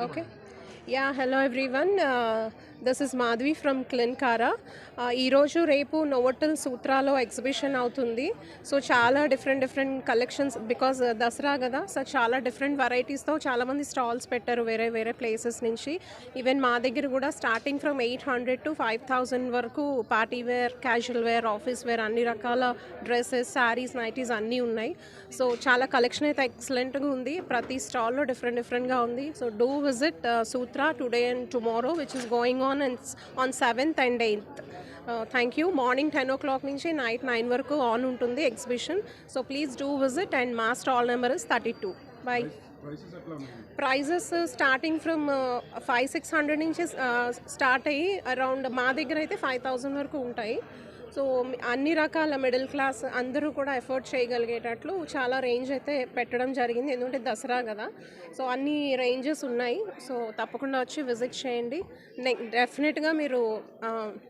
Okay. Yeah, hello everyone. Uh, this is Madhavi from Klinkara ఈరోజు రేపు Novotel సూత్రాలో exhibition అవుతుంది. సో చాలా different different collections because Dasara కదా సో చాలా డిఫరెంట్ వెరైటీస్తో చాలామంది స్టాల్స్ పెట్టారు వేరే వేరే ప్లేసెస్ నుంచి. ఈవెన్ మా దగ్గర కూడా starting from eight hundred to five thousand వరకు party wear casual wear office wear అన్ని రకాల డ్రెస్సెస్ శారీస్ నైటీస్ అన్నీ ఉన్నాయి. సో చాలా కలెక్షన్ అయితే ఎక్సలెంట్గా ఉంది. ప్రతి స్టాల్లో డిఫరెంట్ డిఫరెంట్గా ఉంది. So do visit Sutra today and tomorrow which is going on and on seventh and eighth thank you morning ten o'clock నుంచి నైట్ నైన్ వరకు ఆన్ ఉంటుంది exhibition so please do visit and మా stall number is thirty two by prices starting from five six hundred నుంచి start అయ్యి around మా దగ్గర అయితే five thousand వరకు ఉంటాయి. సో అన్ని రకాల మిడిల్ క్లాస్ అందరూ కూడా ఎఫోర్డ్ చేయగలిగేటట్లు చాలా రేంజ్ అయితే పెట్టడం జరిగింది. ఎందుకంటే దసరా కదా. సో అన్ని రేంజెస్ ఉన్నాయి. సో తప్పకుండా వచ్చి విజిట్ చేయండి. డెఫినెట్గా మీరు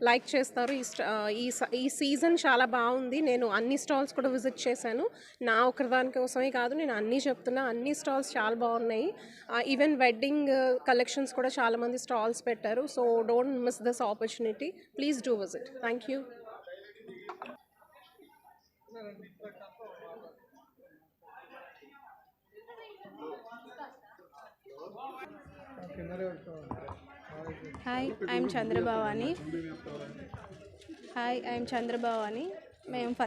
లైక్ చేస్తారు. ఈ స్ట- ఈ స- ఈ సీజన్ చాలా బాగుంది. నేను అన్ని స్టాల్స్ కూడా విజిట్ చేశాను. నా ఒకరిదాని కోసమే కాదు నేను అన్నీ చెప్తున్నా. అన్ని స్టాల్స్ చాలా బాగున్నాయి. ఈవెన్ వెడ్డింగ్ కలెక్షన్స్ కూడా చాలామంది స్టాల్స్ పెట్టారు. So don't miss this opportunity. Please do visit. Thank you hi I'm Chandrabhavani hi I'm Chandrabhavani మేము